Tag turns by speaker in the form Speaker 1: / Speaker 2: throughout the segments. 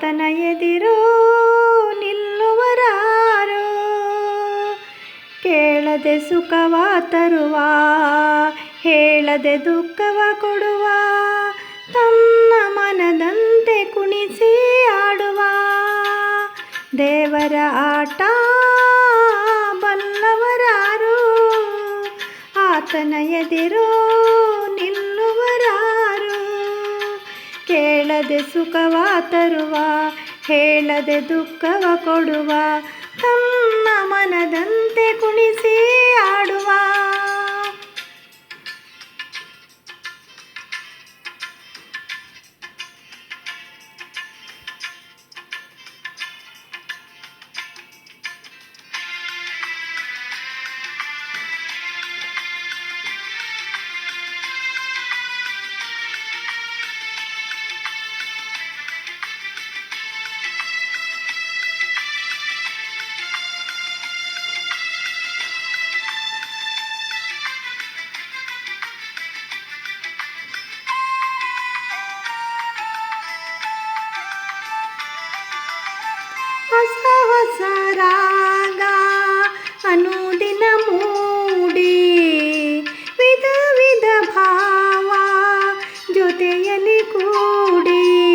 Speaker 1: ಆತನ ಎದಿರು ನಿಲ್ಲುವರಾರು. ಕೇಳದೆ ಸುಖವ ತರುವ, ಹೇಳದೆ ದುಃಖವ ಕೊಡುವ, ತನ್ನ ಮನದಂತೆ ಕುಣಿಸಿ ಆಡುವ. ದೇವರ ಆಟ ಬಲ್ಲವರಾರು, ಆತನ ಎದಿರು ನಿಲ್ಲುವರಾರು. ಕೇಳದೆ ಸುಖವ ತರುವ ಹೇಳದೆ ದುಃಖವ ಕೊಡುವ ತಮ್ಮ ಮನದಂತೆ ಕುಣಿಸಿ ಆಡುವ. കൂടി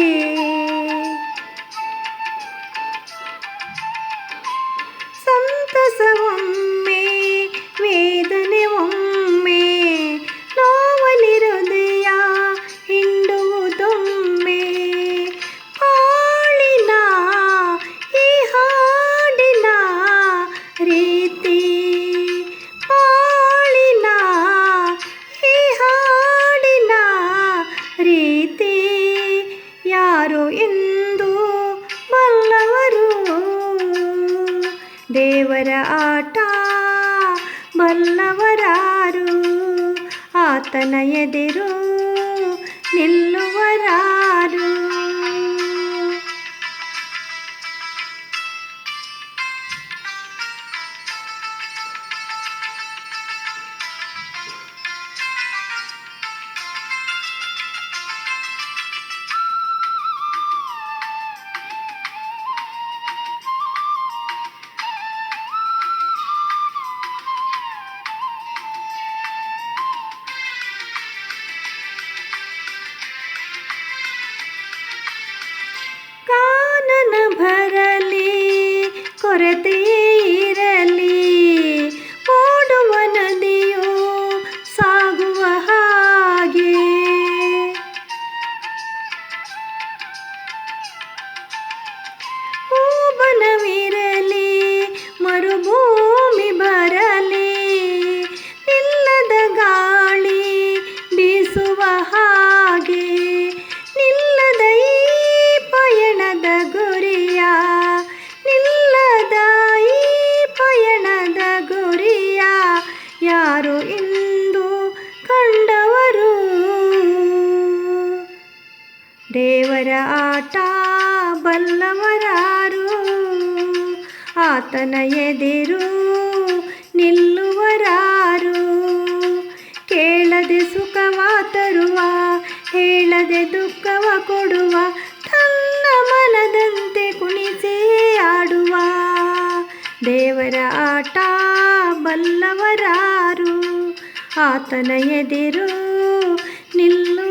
Speaker 1: ದೇವರ ಆಟ ಬಲ್ಲವರಾರು ಆತನ ಎದಿರು ನಿಲ್ಲುವರಾರು. स्फुरति ಆಟ ಬಲ್ಲವರಾರು. ಆತನ ಎದಿರು ನಿಲ್ಲುವರಾರು. ಕೇಳದೆ ಸುಖವ ತರುವ, ಹೇಳದೆ ದುಃಖವ ಕೊಡುವ, ತನ್ನ ಮನದಂತೆ ಕುಣಿಸಿ ಆಡುವ. ದೇವರ ಆಟ ಬಲ್ಲವರಾರು. ಆತನ ಎದಿರು ನಿಲ್ಲು